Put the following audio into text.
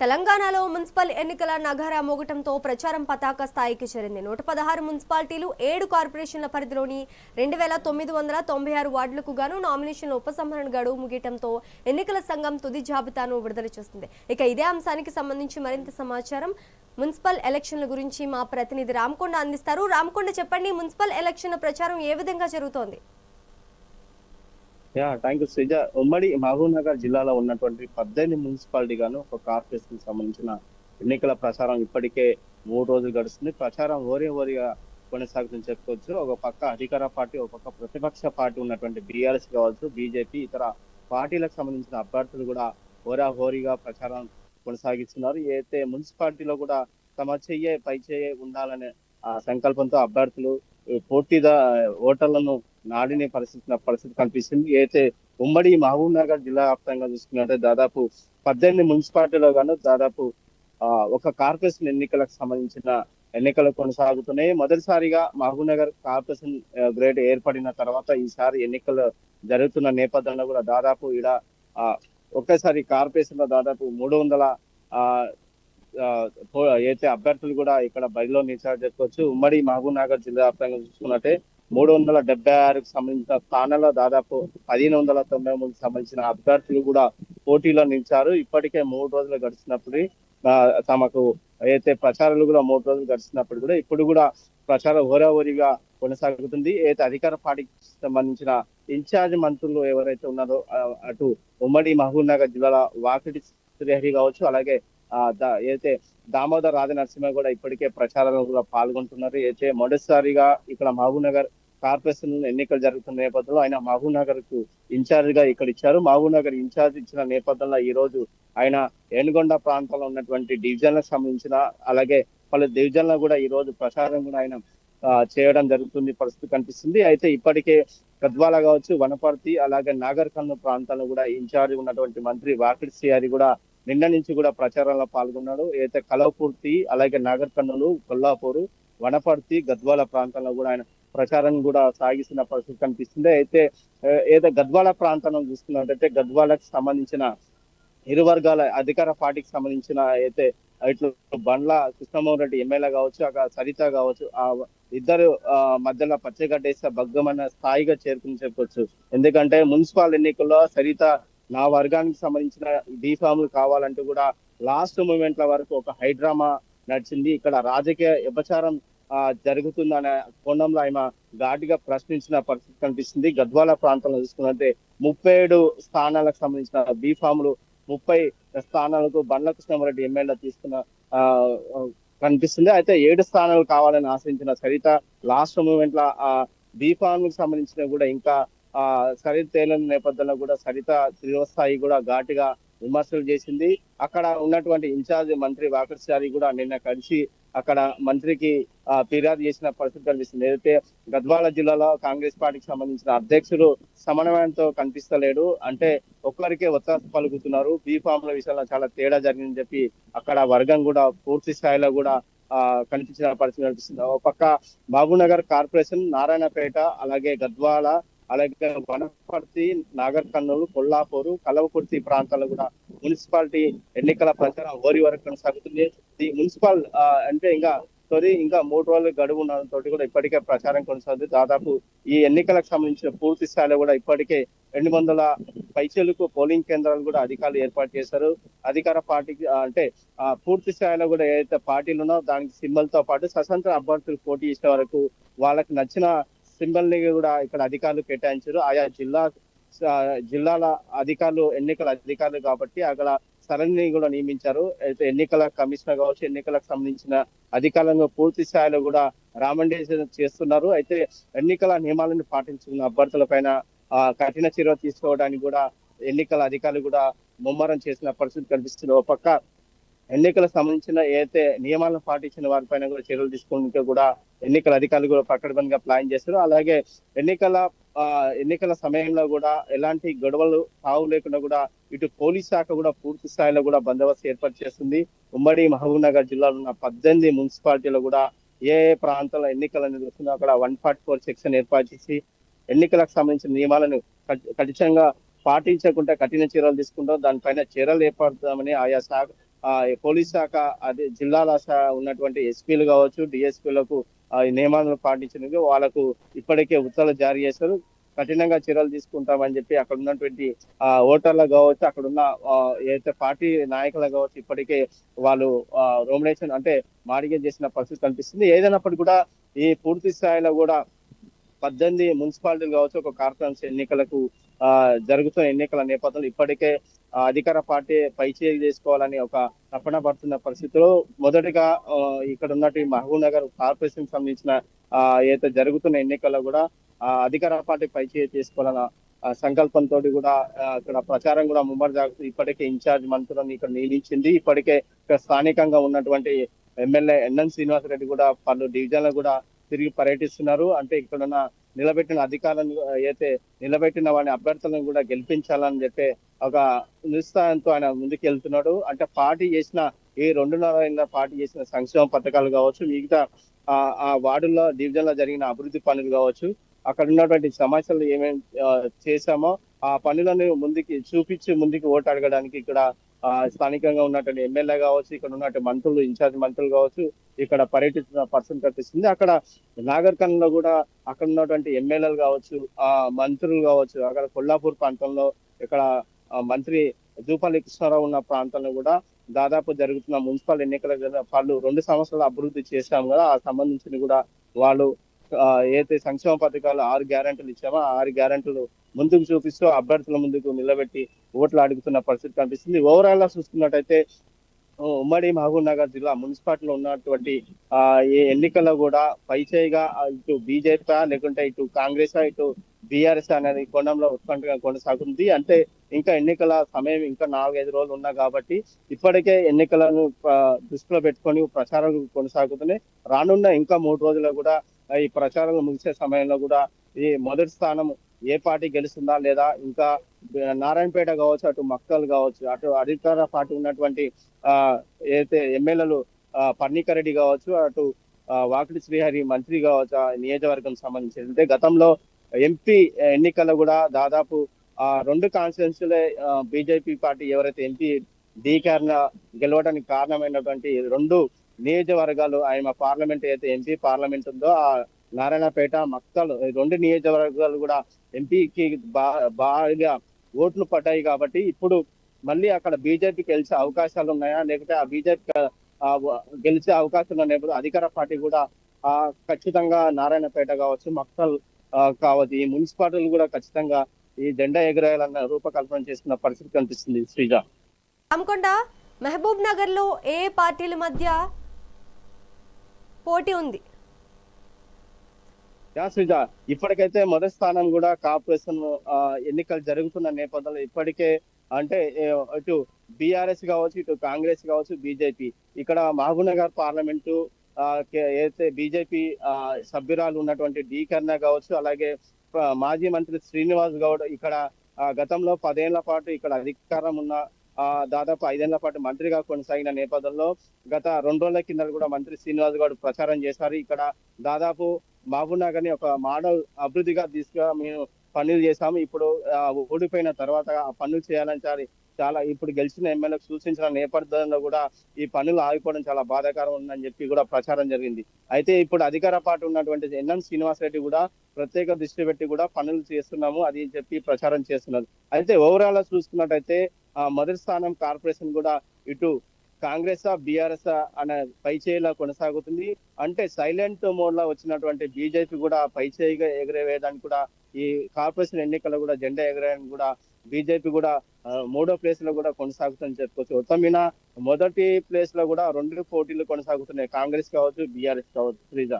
తెలంగాణలో మున్సిపల్ ఎన్నికల నగర మోగటంతో ప్రచారం పతాక స్థాయికి చేరింది. నూట పదహారు మున్సిపాలిటీలు ఏడు కార్పొరేషన్ల పరిధిలోని రెండు వేల తొమ్మిది వందల తొంభై ఆరు వార్డులకు గాను నామినేషన్ల ఉపసంహరణ గడువు ముగియటంతో ఎన్నికల సంఘం తుది జాబితాను విడుదల చేస్తుంది. ఇక ఇదే అంశానికి సంబంధించి మరింత సమాచారం. మున్సిపల్ ఎలక్షన్ల గురించి మా ప్రతినిధి రామకొండ అందిస్తారు. రామకొండ చెప్పండి మున్సిపల్ ఎలక్షన్ల ప్రచారం ఏ విధంగా జరుగుతోంది? Yeah thank you Sreeja. ఉమ్మడి మహబూబ్నగర్ జిల్లాలో ఉన్నటువంటి పద్దెనిమిది మున్సిపాలిటీ గాను ఒక కార్పొరేషన్కి సంబంధించిన ఎన్నికల ప్రచారం ఇప్పటికే మూడు రోజులు గడుస్తుంది. ప్రచారం ఓరే ఓరిగా కొనసాగుతుందని చెప్పుకోవచ్చు. ఒక పక్క అధికార పార్టీ ఒక పక్క ప్రతిపక్ష పార్టీ ఉన్నటువంటి బీఆర్ఎస్ కావచ్చు బీజేపీ ఇతర పార్టీలకు సంబంధించిన అభ్యర్థులు కూడా హోరా హోరీగా ప్రచారం కొనసాగిస్తున్నారు. అయితే మున్సిపాలిటీలో కూడా తమ చెయ్యే పై చెయ్యే ఉండాలనే ఆ సంకల్పంతో అభ్యర్థులు పోటీదా ఓటర్లను నాడిని పరిస్థితి పరిస్థితి కనిపిస్తుంది. అయితే ఉమ్మడి మహబూబ్ నగర్ జిల్లా వ్యాప్తంగా చూసుకున్నట్టే దాదాపు పద్దెనిమిది మున్సిపాలిటీలో గాను దాదాపు ఆ, ఒక కార్పొరేషన్ ఎన్నికలకు సంబంధించిన ఎన్నికలు కొనసాగుతున్నాయి. మొదటిసారిగా మహబూబ్ నగర్ కార్పొరేషన్ గ్రేడ్ ఏర్పడిన తర్వాత ఈసారి ఎన్నికలు జరుగుతున్న నేపథ్యంలో కూడా దాదాపు ఈడ ఆ, ఒకేసారి కార్పొరేషన్లో దాదాపు మూడు వందల ఆ అయితే అభ్యర్థులు కూడా ఇక్కడ బరిలో నిలిచారు చెప్పుకోవచ్చు ఉమ్మడి మహబూబ్ నగర్ జిల్లా వ్యాప్తంగా చూసుకున్నట్టే మూడు వందల డెబ్బై ఆరుకు సంబంధించిన స్థానాల్లో దాదాపు పదిహేను వందల తొంభై మూడుకి సంబంధించిన అభ్యర్థులు కూడా పోటీలో నిలిచారు. ఇప్పటికే మూడు రోజులు గడిచినప్పుడు తమకు అయితే ప్రచారాలు కూడా మూడు రోజులు గడిచినప్పుడు కూడా ఇప్పుడు కూడా ప్రచారం హోరాహోరీగా కొనసాగుతుంది. అయితే అధికార పార్టీకి సంబంధించిన ఇన్ఛార్జ్ మంత్రులు ఎవరైతే ఉన్నారో అటు ఉమ్మడి మహబూబ్ నగర్ జిల్లాలో వాకిటి శ్రీహరి కావచ్చు అలాగే అయితే దామోదర్ రాజనరసింహ కూడా ఇప్పటికే ప్రచారంలో కూడా పాల్గొంటున్నారు. అయితే మొదటిసారిగా ఇక్కడ మహబూబ్నగర్ కార్పొరేషన్ ఎన్నికలు జరుగుతున్న నేపథ్యంలో ఆయన మహబూబ్నగర్కు ఇన్ఛార్జ్గా ఇక్కడ ఇచ్చారు. మహబూబ్నగర్ ఇన్ఛార్జ్ ఇచ్చిన నేపథ్యంలో ఈ రోజు ఆయన ఏనుగొండ ప్రాంతంలో ఉన్నటువంటి డివిజన్లకు సంబంధించిన అలాగే పలు డివిజన్లో కూడా ఈ రోజు ప్రచారం కూడా ఆయన చేయడం జరుగుతుంది పరిస్థితి కనిపిస్తుంది. అయితే ఇప్పటికే గద్వాల కావచ్చు వనపర్తి అలాగే నాగర్ కర్నూలు ప్రాంతాల్లో కూడా ఇన్ఛార్జ్ ఉన్నటువంటి మంత్రి వాకిడ్ శ్రీహరి కూడా నిన్న నుంచి కూడా ప్రచారంలో పాల్గొన్నాడు. అయితే కలవపూర్తి అలాగే నాగర్ కర్నూలు కొల్లాపూరు వనపర్తి గద్వాల ప్రాంతంలో కూడా ఆయన ప్రచారం కూడా సాగిస్తున్న పరిస్థితి కనిపిస్తుంది. అయితే ఏదైతే ఏదో గద్వాల ప్రాంతం చూసుకున్నట్టయితే గద్వాలకు సంబంధించిన ఇరు వర్గాల అధికార పార్టీకి సంబంధించిన అయితే ఇట్లు బండ్ల కృష్ణమోహన్ రెడ్డి ఎమ్మెల్యే కావచ్చు అక్కడ సరిత కావచ్చు ఆ ఇద్దరు ఆ, మధ్యలో పచ్చగడ్డేస్తే భగ్గమన్న స్థాయిగా చేరుకుని చెప్పొచ్చు. ఎందుకంటే మున్సిపల్ ఎన్నికల్లో సరిత నా వర్గానికి సంబంధించిన బీఫామ్లు కావాలంటూ కూడా లాస్ట్ మూమెంట్ల వరకు ఒక హైడ్రామా నడిచింది. ఇక్కడ రాజకీయ వ్యభచారం జరుగుతుందనే కోణంలో ఆయన ఘాటుగా ప్రశ్నించిన పరిస్థితి కనిపిస్తుంది. గద్వాల ప్రాంతంలో చూసుకున్నట్టే ముప్పై ఏడు స్థానాలకు సంబంధించిన బీఫామ్లు ముప్పై స్థానాలకు బండ్ల కృష్ణారెడ్డి ఎమ్మెల్యే తీసుకున్న కనిపిస్తుంది. అయితే ఏడు స్థానాలు కావాలని ఆశించిన సరిత లాస్ట్ మూమెంట్లో ఆ బీఫామ్ సంబంధించిన కూడా ఇంకా ఆ సరిత తేలని నేపథ్యంలో కూడా సరిత స్థాయి కూడా ఘాటుగా విమర్శలు చేసింది. అక్కడ ఉన్నటువంటి ఇన్ఛార్జ్ మంత్రి వాకర్చారి కూడా నిన్న కలిసి అక్కడ మంత్రికి ఫిర్యాదు చేసిన పరిస్థితి కనిపిస్తుంది. ఏదైతే గద్వాల జిల్లాలో కాంగ్రెస్ పార్టీకి సంబంధించిన అధ్యక్షుడు సమన్వయంతో కనిపిస్తలేడు. అంటే ఒక్కరికే ఒత్తాస పలుకుతున్నారు. బీఫామ్ల విషయంలో చాలా తేడా జరిగిందని చెప్పి అక్కడ వర్గం కూడా పూర్తి స్థాయిలో కూడా ఆ కనిపించిన పరిస్థితి కనిపిస్తుంది. ఒక పక్క మహబూబ్నగర్ కార్పొరేషన్ నారాయణపేట అలాగే గద్వాల అలాగే వనపర్తి నాగర్ కర్నూలు కొల్లాపూరు కలవకుర్తి ప్రాంతాల్లో కూడా మున్సిపాలిటీ ఎన్నికల ప్రచారం ఓరి వరకు కొనసాగుతుంది. ఈ మున్సిపల్ అంటే ఇంకా తొలి ఇంకా మూడు రోజులు గడువు ఉండడంతో కూడా ఇప్పటికే ప్రచారం కొనసాగుతుంది. దాదాపు ఈ ఎన్నికలకు సంబంధించిన పూర్తి స్థాయిలో కూడా ఇప్పటికే రెండు వందల పైసలకు పోలింగ్ కేంద్రాలు కూడా అధికారులు ఏర్పాటు చేశారు. అధికార పార్టీకి అంటే ఆ, పూర్తి స్థాయిలో కూడా ఏదైతే పార్టీలు ఉన్నో దానికి సింబల్తో పాటు స్వతంత్ర అభ్యర్థులు పోటీ చేసే వరకు వాళ్ళకి నచ్చిన సింబల్ని కూడా ఇక్కడ అధికారులు కేటాయించారు. ఆయా జిల్లా జిల్లాల అధికారులు ఎన్నికల అధికారులు కాబట్టి అక్కడ సరణిని కూడా నియమించారు. అయితే ఎన్నికల కమిషనర్ కావచ్చు ఎన్నికలకు సంబంధించిన అధికారులను పూర్తి స్థాయిలో కూడా రామండేషన్ చేస్తున్నారు. అయితే ఎన్నికల నియమాలను పాటించుకున్న అభ్యర్థుల పైన కఠిన చర్య తీసుకోవడానికి కూడా ఎన్నికల అధికారులు కూడా ముమ్మరం చేసిన పరిస్థితి కనిపిస్తుంది. ఒక పక్క ఎన్నికలకు సంబంధించిన ఏదైతే నియమాలను పాటించిన వారిపైన కూడా చర్యలు తీసుకోవడానికి కూడా ఎన్నికల అధికారులు కూడా పకడ్బందీగా ప్లాన్ చేస్తారు అలాగే ఎన్నికల ఎన్నికల సమయంలో కూడా ఎలాంటి గొడవలు తావు లేకుండా కూడా ఇటు పోలీస్ శాఖ కూడా పూర్తి స్థాయిలో కూడా బందోబస్తు ఏర్పాటు చేస్తుంది. ఉమ్మడి మహబూబ్ నగర్ జిల్లాలో ఉన్న పద్దెనిమిది మున్సిపాలిటీలో కూడా ఏ ఏ ప్రాంతంలో ఎన్నికలు నిర్వహిస్తుందో అక్కడ వన్ ఫార్టీ ఫోర్ సెక్షన్ ఏర్పాటు చేసి ఎన్నికలకు సంబంధించిన నియమాలను ఖ- ఖచ్చితంగా పాటించకుండా కఠిన చర్యలు తీసుకుంటాం దానిపైన చర్యలు ఏర్పడతామని ఆయా శాఖ పోలీస్ శాఖ అదే జిల్లాల ఉన్నటువంటి ఎస్పీలు కావచ్చు డిఎస్పీలకు నియమాలను పాటించినందుకు వాళ్ళకు ఇప్పటికే ఉత్తర్వులు జారీ చేశారు. కఠినంగా చర్యలు తీసుకుంటామని చెప్పి అక్కడ ఉన్నటువంటి ఆ ఓటర్లు కావచ్చు అక్కడ ఉన్న ఏదైతే పార్టీ నాయకులు కావచ్చు ఇప్పటికే వాళ్ళు రోమినేషన్ అంటే మాడిగేట్ చేసిన పరిస్థితి కనిపిస్తుంది. ఏదైనప్పటికీ కూడా ఈ పూర్తి స్థాయిలో కూడా పద్దెనిమిది మున్సిపాలిటీలు కావచ్చు ఒక కార్పొరేషన్ ఎన్నికలకు ఆ జరుగుతున్న ఎన్నికల నేపథ్యంలో ఇప్పటికే అధికార పార్టీ పైచేయి చేసుకోవాలని ఒక తపన పడుతున్న పరిస్థితిలో మొదటిగా ఇక్కడ ఉన్నటువంటి మహబూబ్ నగర్ కార్పొరేషన్ సంబంధించిన ఏదైతే జరుగుతున్న ఎన్నికల్లో కూడా అధికార పార్టీ పైచేయి చేసుకోవాలన్న సంకల్పంతో కూడా ఇక్కడ ప్రచారం కూడా ముమ్మడి జాగ్రత్త ఇప్పటికే ఇన్ఛార్జ్ మంత్రులను ఇక్కడ నియమించింది. ఇప్పటికే ఇక్కడ స్థానికంగా ఉన్నటువంటి ఎమ్మెల్యే ఎన్ఎన్ శ్రీనివాసరెడ్డి కూడా పలు డివిజన్లు కూడా తిరిగి పర్యటిస్తున్నారు. అంటే ఇక్కడ నిలబెట్టిన అధికారులను అయితే నిలబెట్టిన వాడిని అభ్యర్థులను కూడా గెలిపించాలని చెప్పి ఒక నిరుత్సాహంతో ఆయన ముందుకు వెళ్తున్నాడు అంటే పార్టీ చేసిన ఈ రెండున్నర ఏళ్ళ పార్టీ చేసిన సంక్షేమ పథకాలు కావచ్చు మిగతా ఆ ఆ వార్డుల్లో డివిజన్లో జరిగిన అభివృద్ధి పనులు కావచ్చు అక్కడ ఉన్నటువంటి సమస్యలు ఏమేమి చేశామో ఆ పనులను ముందుకి చూపించి ముందుకు ఓటు అడగడానికి ఇక్కడ ఆ, స్థానికంగా ఉన్నటువంటి ఎమ్మెల్యే కావచ్చు ఇక్కడ ఉన్నటువంటి మంత్రులు ఇన్ఛార్జ్ మంత్రులు కావచ్చు ఇక్కడ పర్యటిస్తున్న పర్సన్ కనిపిస్తుంది అక్కడ నాగర్కర్ణలో కూడా అక్కడ ఉన్నటువంటి ఎమ్మెల్యేలు కావచ్చు ఆ మంత్రులు కావచ్చు అక్కడ కొల్లాపూర్ ప్రాంతంలో ఇక్కడ మంత్రి జూపల్లి కృష్ణారావు ఉన్న ప్రాంతంలో కూడా దాదాపు జరుగుతున్న మున్సిపల్ ఎన్నికల వాళ్ళు రెండు సంవత్సరాలు అభివృద్ధి చేశాం కదా ఆ సంబంధించిన కూడా వాళ్ళు ఏదైతే సంక్షేమ పథకాలు ఆరు గ్యారంటీలు ఇచ్చామో ఆరు గ్యారంటీలు ముందుకు చూపిస్తూ అభ్యర్థుల ముందుకు నిలబెట్టి ఓట్లు అడుగుతున్న పరిస్థితి కనిపిస్తుంది. ఓవరాల్గా చూసుకున్నట్టయితే ఉమ్మడి మహబూబ్ నగర్ జిల్లా మున్సిపాలిటీలో ఉన్నటువంటి ఆ ఈ ఎన్నికల్లో కూడా పైచేయిగా ఇటు బీజేపీ లేకుంటే ఇటు కాంగ్రెస్ ఇటు బీఆర్ఎస్ అనేది కోణంలో ఉత్కంఠగా కొనసాగుతుంది. అంటే ఇంకా ఎన్నికల సమయం ఇంకా నాలుగైదు రోజులు ఉన్నా కాబట్టి ఇప్పటికే ఎన్నికలను దృష్టిలో పెట్టుకొని ప్రచారాలు కొనసాగుతున్నాయి. రానున్న ఇంకా మూడు రోజుల్లో కూడా ఈ ప్రచారాలు ముగిసే సమయంలో కూడా ఈ మొదటి స్థానం ఏ పార్టీ గెలుస్తుందా లేదా ఇంకా నారాయణపేట కావచ్చు అటు మక్కలు కావచ్చు అటు అధికార పార్టీ ఉన్నటువంటి ఆ ఏదైతే ఎమ్మెల్యేలు పర్ణికర్ రెడ్డి కావచ్చు అటు వాకిలి శ్రీహరి మంత్రి కావచ్చు ఆ నియోజకవర్గం సంబంధించి అంటే గతంలో ఎంపీ ఎన్నికల్లో కూడా దాదాపు ఆ రెండు కాన్స్టిట్యున్సీలే బీజేపీ పార్టీ ఎవరైతే ఎంపీ ఢీకరణ గెలవడానికి కారణమైనటువంటి రెండు నియోజకవర్గాలు ఆయన పార్లమెంట్ అయితే ఎంపీ పార్లమెంట్ ఉందో ఆ నారాయణపేట మక్కలు రెండు నియోజకవర్గాలు కూడా ఎంపీకి బా బాగా ఓట్లు పడ్డాయి కాబట్టి ఇప్పుడు మళ్ళీ అక్కడ బీజేపీ గెలిచే అవకాశాలు ఉన్నాయా? లేకపోతే ఆ బీజేపీ గెలిచే అవకాశం ఉన్నప్పుడు అధికార పార్టీ కూడా ఆ ఖచ్చితంగా నారాయణపేట కావచ్చు మక్కల్ కావచ్చు ఈ మున్సిపాలిటీలు కూడా ఖచ్చితంగా ఈ జెండా ఎగరేయాలన్న రూపకల్పన చేస్తున్న పరిస్థితి కనిపిస్తుంది శ్రీజ. రామకొండ మహబూబ్ నగర్లో ఏ పార్టీల మధ్య పోటీ ఉంది? యా శ్రీజ. ఇప్పటికైతే మొదటి స్థానం కూడా కార్పొరేషన్ ఎన్నికలు జరుగుతున్న నేపథ్యంలో ఇప్పటికే అంటే ఇటు బీఆర్ఎస్ కావచ్చు ఇటు కాంగ్రెస్ కావచ్చు బీజేపీ. ఇక్కడ మహబూబ్ నగర్ పార్లమెంటు ఏదైతే బీజేపీ సభ్యురాలు ఉన్నటువంటి డి కర్ణ కావచ్చు అలాగే మాజీ మంత్రి శ్రీనివాస్ గౌడ్ ఇక్కడ గతంలో పదేళ్ళ పాటు ఇక్కడ అధికారం ఉన్న దాదాపు ఐదేళ్ళ పాటు మంత్రిగా కొనసాగిన నేపథ్యంలో గత రెండు రోజుల కింద కూడా మంత్రి శ్రీనివాస్ గౌడ్ ప్రచారం చేశారు. ఇక్కడ దాదాపు మహబూబ్ నగర్ని ఒక మోడల్ అభివృద్ధిగా తీసుకురా మేము పనులు చేశాము. ఇప్పుడు ఓడిపోయిన తర్వాత ఆ పనులు చేయాలని చాలా ఇప్పుడు గెలిచిన ఎమ్మెల్యేలకు సూచించిన నేపథ్యంలో కూడా ఈ పనులు ఆగిపోవడం చాలా బాధాకరం ఉందని చెప్పి కూడా ప్రచారం జరిగింది. అయితే ఇప్పుడు అధికార పార్టీ ఉన్నటువంటి ఎన్ఎన్ శ్రీనివాస్ రెడ్డి కూడా ప్రత్యేక దృష్టి పెట్టి కూడా పనులు చేస్తున్నాము అది చెప్పి ప్రచారం చేస్తున్నారు. అయితే ఓవరాల్గా చూసుకున్నట్టయితే ఆ మొదటి స్థానం కార్పొరేషన్ కూడా ఇటు కాంగ్రెస్ బీఆర్ఎస్ అనే పైచేయిలా కొనసాగుతుంది. అంటే సైలెంట్ మోడ్లో వచ్చినటువంటి బీజేపీ కూడా పైచేయిగా ఎగరవేయడానికి కూడా ఈ కార్పొరేషన్ ఎన్నికల్లో కూడా జెండా ఎగరేయడానికి కూడా బీజేపీ కూడా మూడో ప్లేస్లో కూడా కొనసాగుతుందని చెప్పుకోవచ్చు. మొత్తం మొదటి ప్లేస్లో కూడా రెండు పోటీలు కొనసాగుతున్నాయి. కాంగ్రెస్ కావచ్చు బీఆర్ఎస్ కావచ్చు శ్రీజ.